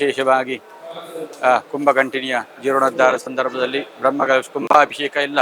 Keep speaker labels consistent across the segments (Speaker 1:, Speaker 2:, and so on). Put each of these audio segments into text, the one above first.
Speaker 1: ವಿಶೇಷವಾಗಿ ಆ, ಕುಂಭಕಂಠಿನಿಯ ಜೀರ್ಣೋದ್ಧಾರ ಸಂದರ್ಭದಲ್ಲಿ ಬ್ರಹ್ಮಗಳ ಕುಂಭಾಭಿಷೇಕ ಎಲ್ಲ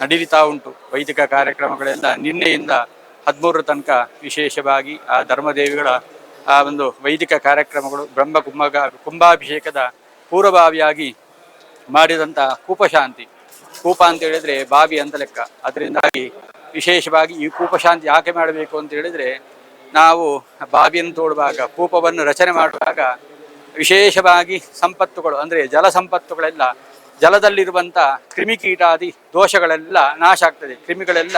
Speaker 1: ನಡೀತಾ ಉಂಟು. ವೈದಿಕ ಕಾರ್ಯಕ್ರಮಗಳೆಲ್ಲ ನಿನ್ನೆಯಿಂದ ಹದಿಮೂರರ ತನಕ ವಿಶೇಷವಾಗಿ ಆ ಧರ್ಮದೇವಿಗಳ ಆ ಒಂದು ವೈದಿಕ ಕಾರ್ಯಕ್ರಮಗಳು ಬ್ರಹ್ಮ ಕುಂಭ ಕುಂಭಾಭಿಷೇಕದ ಪೂರ್ವಭಾವಿಯಾಗಿ ಮಾಡಿದಂಥ ಕೂಪಶಾಂತಿ. ಕೂಪ ಅಂತ ಹೇಳಿದರೆ ಬಾವಿ ಅಂತ ಲೆಕ್ಕ. ಅದರಿಂದಾಗಿ ವಿಶೇಷವಾಗಿ ಈ ಕೂಪಶಾಂತಿ ಯಾಕೆ ಮಾಡಬೇಕು ಅಂತ ಹೇಳಿದರೆ ನಾವು ಬಾವಿಯನ್ನು ತೋಡುವಾಗ ಕೂಪವನ್ನು ರಚನೆ ಮಾಡುವಾಗ ವಿಶೇಷವಾಗಿ ಸಂಪತ್ತುಗಳು, ಅಂದರೆ ಜಲ ಸಂಪತ್ತುಗಳೆಲ್ಲ ಜಲದಲ್ಲಿರುವಂಥ ಕ್ರಿಮಿಕೀಟಾದಿ ದೋಷಗಳೆಲ್ಲ ನಾಶ ಆಗ್ತದೆ, ಕ್ರಿಮಿಗಳೆಲ್ಲ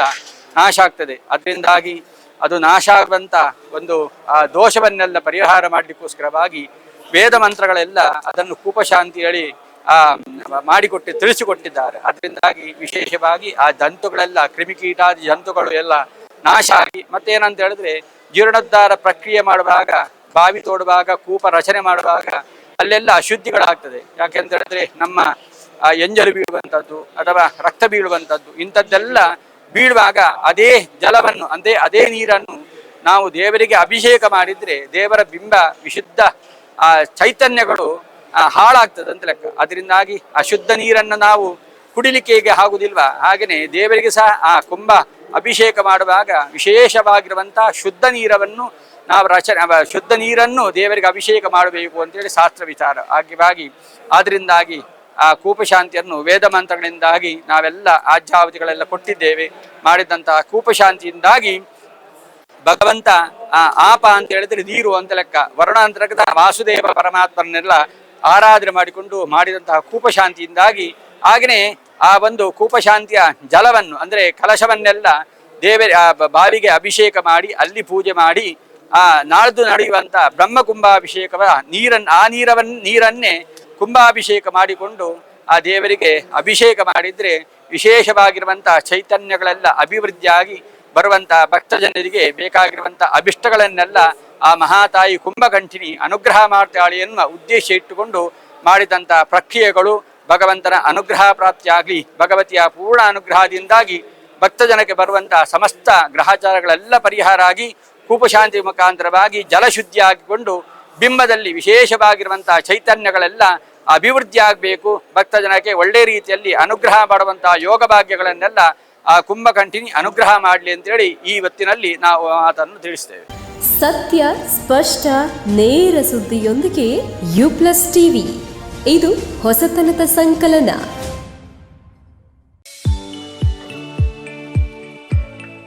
Speaker 1: ನಾಶ ಆಗ್ತದೆ. ಅದರಿಂದಾಗಿ ಅದು ನಾಶ ಆಗುವಂಥ ಒಂದು, ಆ ದೋಷವನ್ನೆಲ್ಲ ಪರಿಹಾರ ಮಾಡಲಿಕ್ಕೋಸ್ಕರವಾಗಿ ವೇದ ಮಂತ್ರಗಳೆಲ್ಲ ಅದನ್ನು ಕೂಪಶಾಂತಿ ಹೇಳಿ, ಆ, ಮಾಡಿಕೊಟ್ಟು, ತಿಳಿಸಿಕೊಟ್ಟಿದ್ದಾರೆ. ಅದರಿಂದಾಗಿ ವಿಶೇಷವಾಗಿ ಆ ಜಂತುಗಳೆಲ್ಲ, ಕ್ರಿಮಿಕೀಟಾದಿ ಜಂತುಗಳು ಎಲ್ಲ ನಾಶ ಆಗಿ, ಮತ್ತೇನಂತ ಹೇಳಿದ್ರೆ, ಜೀರ್ಣೋದ್ಧಾರ ಪ್ರಕ್ರಿಯೆ ಮಾಡುವಾಗ ಬಾವಿ ತೋಡುವಾಗ, ಕೂಪ ರಚನೆ ಮಾಡುವಾಗ ಅಲ್ಲೆಲ್ಲ ಅಶುದ್ಧಿಗಳಾಗ್ತದೆ. ಯಾಕೆಂತ ಹೇಳಿದ್ರೆ ನಮ್ಮ ಎಂಜಲು ಬೀಳುವಂಥದ್ದು ಅಥವಾ ರಕ್ತ ಬೀಳುವಂಥದ್ದು, ಇಂಥದ್ದೆಲ್ಲ ಬೀಳುವಾಗ ಅದೇ ಜಲವನ್ನು, ಅಂದೇ, ಅದೇ ನೀರನ್ನು ನಾವು ದೇವರಿಗೆ ಅಭಿಷೇಕ ಮಾಡಿದ್ರೆ ದೇವರ ಬಿಂಬ ವಿಶುದ್ಧ, ಆ, ಚೈತನ್ಯಗಳು ಹಾಳಾಗ್ತದೆ ಅಂತ ಲೆಕ್ಕ. ಅದರಿಂದಾಗಿ ಅಶುದ್ಧ ನೀರನ್ನು ನಾವು ಕುಡಿಲಿಕ್ಕೆ ಹೇಗೆ ಆಗುವುದಿಲ್ವ ಹಾಗೆಯೇ ದೇವರಿಗೆ ಸಹ ಆ ಕುಂಭ ಅಭಿಷೇಕ ಮಾಡುವಾಗ ವಿಶೇಷವಾಗಿರುವಂಥ ಶುದ್ಧ ನೀರವನ್ನು ನಾವು ರಚನೆ ಶುದ್ಧ ನೀರನ್ನು ದೇವರಿಗೆ ಅಭಿಷೇಕ ಮಾಡಬೇಕು ಅಂತೇಳಿ ಶಾಸ್ತ್ರ ವಿಚಾರ. ಆಗಿವಾಗಿ ಆದ್ದರಿಂದಾಗಿ ಆ ಕೂಪಶಾಂತಿಯನ್ನು ವೇದ ಮಂತ್ರಗಳಿಂದಾಗಿ ನಾವೆಲ್ಲ ಆಜ್ಯಾವಧಿಗಳೆಲ್ಲ ಕೊಟ್ಟಿದ್ದೇವೆ. ಮಾಡಿದಂತಹ ಕೂಪಶಾಂತಿಯಿಂದಾಗಿ ಭಗವಂತ ಆ ಆಪ ಅಂತ ಹೇಳಿದ್ರೆ ನೀರು ಅಂತ ಲೆಕ್ಕ. ವರ್ಣಾಂತರ್ಗತ ವಾಸುದೇವ ಪರಮಾತ್ಮರನ್ನೆಲ್ಲ ಆರಾಧನೆ ಮಾಡಿಕೊಂಡು ಮಾಡಿದಂತಹ ಕೂಪಶಾಂತಿಯಿಂದಾಗಿ ಹಾಗೆಯೇ ಆ ಒಂದು ಕೂಪಶಾಂತಿಯ ಜಲವನ್ನು ಅಂದರೆ ಕಲಶವನ್ನೆಲ್ಲ ದೇವರ ಬಾವಿಗೆ ಅಭಿಷೇಕ ಮಾಡಿ ಅಲ್ಲಿ ಪೂಜೆ ಮಾಡಿ ಆ ನಾಳ್ದು ನಡೆಯುವಂತ ಬ್ರಹ್ಮ ಕುಂಭಾಭಿಷೇಕವ ನೀರನ್ನು ಆ ನೀರವನ್, ನೀರನ್ನೇ ಕುಂಭಾಭಿಷೇಕ ಮಾಡಿಕೊಂಡು ಆ ದೇವರಿಗೆ ಅಭಿಷೇಕ ಮಾಡಿದ್ರೆ ವಿಶೇಷವಾಗಿರುವಂತಹ ಚೈತನ್ಯಗಳೆಲ್ಲ ಅಭಿವೃದ್ಧಿಯಾಗಿ ಬರುವಂತಹ ಭಕ್ತ ಜನರಿಗೆ ಬೇಕಾಗಿರುವಂತ ಅಭಿಷ್ಟಗಳನ್ನೆಲ್ಲ ಆ ಮಹಾತಾಯಿ ಕುಂಭಕಂಠಿನಿ ಅನುಗ್ರಹ ಮಾಡ್ತಾಳೆ ಎನ್ನುವ ಉದ್ದೇಶ ಇಟ್ಟುಕೊಂಡು ಮಾಡಿದಂತ ಪ್ರಕ್ರಿಯೆಗಳು ಭಗವಂತನ ಅನುಗ್ರಹ ಪ್ರಾಪ್ತಿಯಾಗಲಿ, ಭಗವತಿಯ ಪೂರ್ಣ ಅನುಗ್ರಹದಿಂದಾಗಿ ಭಕ್ತ ಜನಕ್ಕೆ ಬರುವಂತಹ ಸಮಸ್ತ ಗ್ರಹಚಾರಗಳೆಲ್ಲ ಪರಿಹಾರ ಆಗಿ ಕೂಪಶಾಂತಿ ಮುಖಾಂತರವಾಗಿ ಜಲಶುದ್ಧಿಯಾಗಿಕೊಂಡು ಬಿಂಬದಲ್ಲಿ ವಿಶೇಷವಾಗಿರುವಂತಹ ಚೈತನ್ಯಗಳೆಲ್ಲ ಅಭಿವೃದ್ಧಿ ಆಗಬೇಕು. ಭಕ್ತ ಜನಕ್ಕೆ ಒಳ್ಳೆ ರೀತಿಯಲ್ಲಿ ಅನುಗ್ರಹ ಮಾಡುವಂತಹ ಯೋಗ ಭಾಗ್ಯಗಳನ್ನೆಲ್ಲ ಆ ಕುಂಭಕಂಠಿನಿ ಅನುಗ್ರಹ ಮಾಡಲಿ ಅಂತೇಳಿ ಈ ಹೊತ್ತಿನಲ್ಲಿ ನಾವು ಮಾತನ್ನು ತಿಳಿಸ್ತೇವೆ.
Speaker 2: ಸತ್ಯ, ಸ್ಪಷ್ಟ, ನೇರ ಸುದ್ದಿಯೊಂದಿಗೆ ಯು ಪ್ಲಸ್ ಟಿವಿ. ಇದು ಹೊಸತನದ ಸಂಕಲನ.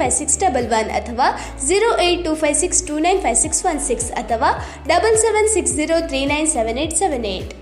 Speaker 3: five six double one ಅಥವಾ zero eight two five six two nine five six one six ಅಥವಾ double seven six zero three nine seven eight seven eight